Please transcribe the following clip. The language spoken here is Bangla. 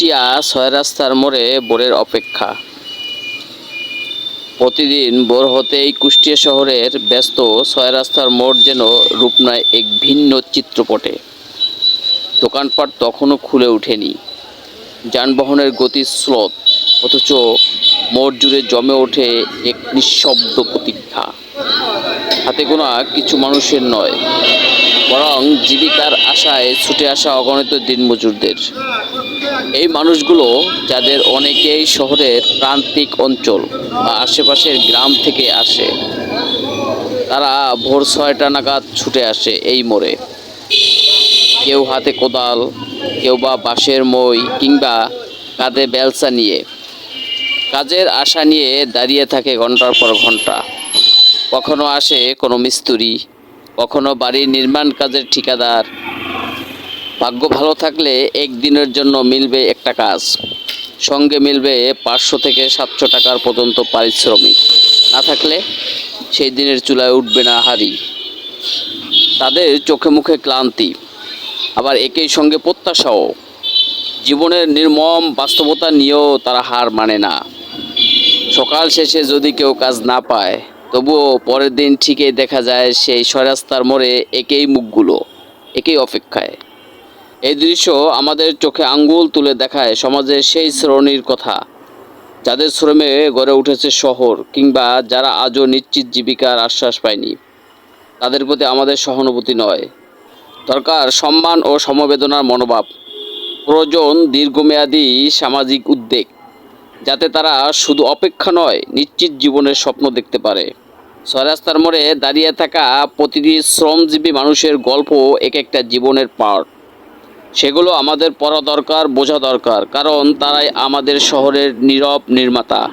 কুষ্টিয়া ছয় রাস্তার মোড়ে বোরের অপেক্ষা। প্রতিদিন ভোর হতেই কুষ্টিয়া শহরের ব্যস্ত ছয় রাস্তার মোড় যেন রূপ নেয় এক ভিন্ন চিত্রপটে। দোকানপাট তখনও খুলে ওঠেনি। যানবাহনের গতি স্রোত, অথচ মোড় জুড়ে জমে ওঠে এক নিঃশব্দ প্রতীক্ষা হাতে গোনা কিছু মানুষের নয়, বরং জীবিকার আশায় ছুটে আসা অগণিত দিনমজুরদের। এই মানুষগুলো যাদের অনেকেই শহরের প্রান্তিক অঞ্চল বা আশেপাশের গ্রাম থেকে আসে, তারা ভোর ছয়টা নাগাদ ছুটে আসে এই মোড়ে। কেউ হাতে কোদাল, কেউ বা বাঁশের মই কিংবা কাঁধে বেলসা নিয়ে। কাজের আশা নিয়ে দাঁড়িয়ে থাকে ঘণ্টার পর ঘণ্টা। কখনো আসে কোনো মিস্ত্রি, কখনো বাড়ির নির্মাণ কাজের ঠিকাদার ভাগ্য ভালো থাকলে একদিনের জন্য মিলবে একটা কাজ সঙ্গে মিলবে পাঁচশো থেকে সাতশো টাকার পর্যন্ত পারিশ্রমিক। না থাকলে সেই দিনের চুলায় উঠবে না হারি তাদের চোখে মুখে ক্লান্তি। আবার একই সঙ্গে প্রত্যাশাও। জীবনের নির্মম বাস্তবতা নিয়েও তারা হার মানে না। সকাল শেষে যদি কেউ কাজ না পায়, তবুও পরের দিন ঠিকই দেখা যায় সেই সরাস্তার মোড়ে একই মুখগুলো, একই অপেক্ষায়। এই দৃশ্য আমাদের চোখে আঙ্গুল তুলে দেখায় সমাজের সেই শ্রেণির কথা। যাদের শ্রমে গড়ে উঠেছে শহর কিংবা যারা আজও নিশ্চিত জীবিকার আশ্বাস পায়নি, তাদের প্রতি আমাদের সহানুভূতি নয়। দরকার সম্মান ও সমবেদনার মনোভাব। প্রয়োজন দীর্ঘমেয়াদী সামাজিক উদ্যোগ যাতে তারা শুধু অপেক্ষা নয়, নিশ্চিত জীবনের স্বপ্ন দেখতে পারে। ছয়রাস্তার মোড়ে দাঁড়িয়ে থাকা প্রতিটি শ্রমজীবী মানুষের গল্প এক একটা জীবনের পার্ট সেগুলো আমাদের পড়া দরকার বোঝা দরকার। কারণ তারাই আমাদের শহরের নীরব নির্মাতা।